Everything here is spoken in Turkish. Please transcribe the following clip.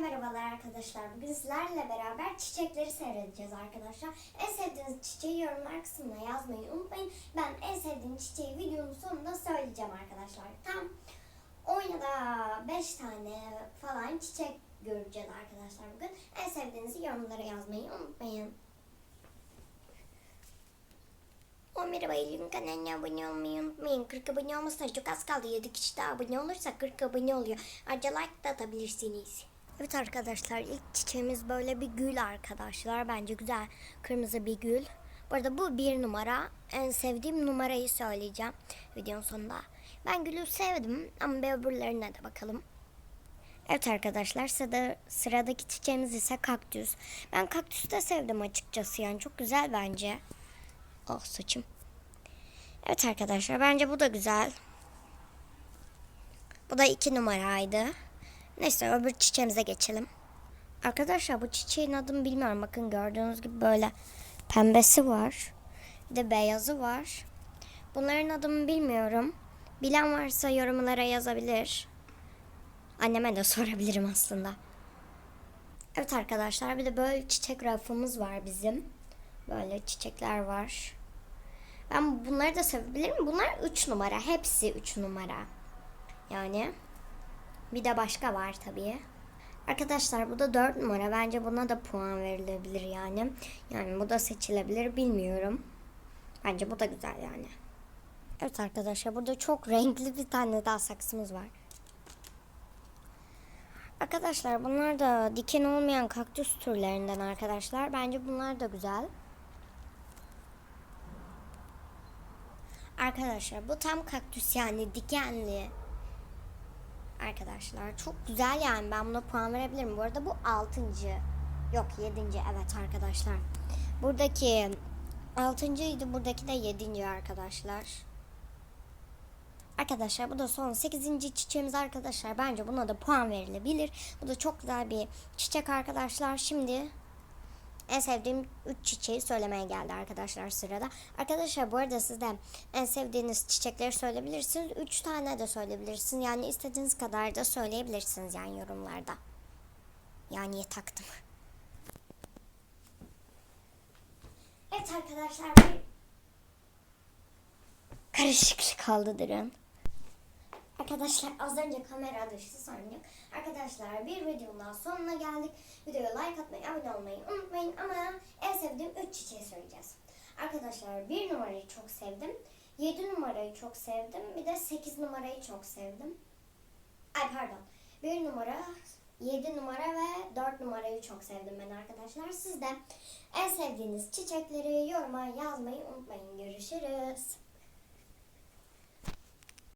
merhabalar arkadaşlar. Bugün sizlerle beraber çiçekleri seyredeceğiz arkadaşlar. En sevdiğiniz çiçeği yorumlar kısmına yazmayı unutmayın. Ben en sevdiğim çiçeği videonun sonunda söyleyeceğim arkadaşlar. Tam 10 ya da 5 tane falan çiçek göreceğiz arkadaşlar bugün. En sevdiğinizi yorumlara yazmayı unutmayın. Merhaba Eylül'ün kanalına abone olmayı unutmayın. 40 abone olmasına çok az kaldı. 7 kişi daha abone olursa 40 abone oluyor. Ayrıca like da atabilirsiniz. Evet arkadaşlar ilk çiçeğimiz böyle bir gül arkadaşlar. Bence güzel kırmızı bir gül. Bu arada bu bir numara. En sevdiğim numarayı söyleyeceğim videonun sonunda. Ben gülü sevdim ama bir öbürlerine de bakalım. Evet arkadaşlar sırada, sıradaki çiçeğimiz ise kaktüs. Ben kaktüsü de sevdim açıkçası yani çok güzel bence. Oh saçım. Evet arkadaşlar bence bu da güzel. Bu da iki numaraydı. Neyse öbür çiçeğimize geçelim. Arkadaşlar bu çiçeğin adını bilmiyorum. Bakın gördüğünüz gibi böyle pembesi var. Bir de beyazı var. Bunların adını bilmiyorum. Bilen varsa yorumlara yazabilir. Anneme de sorabilirim aslında. Evet arkadaşlar bir de böyle çiçek rafımız var bizim. Böyle çiçekler var. Ben bunları da sevebilirim. Bunlar 3 numara. Hepsi 3 numara. Yani bir de başka var tabii. Arkadaşlar bu da 4 numara. Bence buna da puan verilebilir yani. Yani bu da seçilebilir bilmiyorum. Bence bu da güzel yani. Evet arkadaşlar burada çok renkli bir tane daha saksımız var. Arkadaşlar bunlar da diken olmayan kaktüs türlerinden arkadaşlar. Bence bunlar da güzel. Arkadaşlar bu tam kaktüs yani dikenli. Arkadaşlar çok güzel yani ben buna puan verebilirim. Bu arada bu altıncı. Yok yedinci evet arkadaşlar. Buradaki altıncıydı buradaki de yedinci arkadaşlar. Arkadaşlar bu da son 8. çiçeğimiz arkadaşlar. Bence buna da puan verilebilir. Bu da çok güzel bir çiçek arkadaşlar. Şimdi en sevdiğim 3 çiçeği söylemeye geldi arkadaşlar sırada. Arkadaşlar bu arada siz de en sevdiğiniz çiçekleri söyleyebilirsiniz. 3 tane de söyleyebilirsiniz. Yani istediğiniz kadar da söyleyebilirsiniz yani yorumlarda. Yani taktım. Evet arkadaşlar bir karışık kaldı durun. Arkadaşlar az önce kamera düştü sandık. Arkadaşlar bir videonun daha sonuna geldik. Videoya like atmayı, abone olmayı unutmayın. Ama en sevdiğim 3 çiçeği söyleyeceğiz. Arkadaşlar bir numarayı çok sevdim. 7 numarayı çok sevdim. Bir de 8 numarayı çok sevdim. Ay pardon. 1 numara, 7 numara ve 4 numarayı çok sevdim ben arkadaşlar. Siz de en sevdiğiniz çiçekleri yoruma yazmayı unutmayın. Görüşürüz.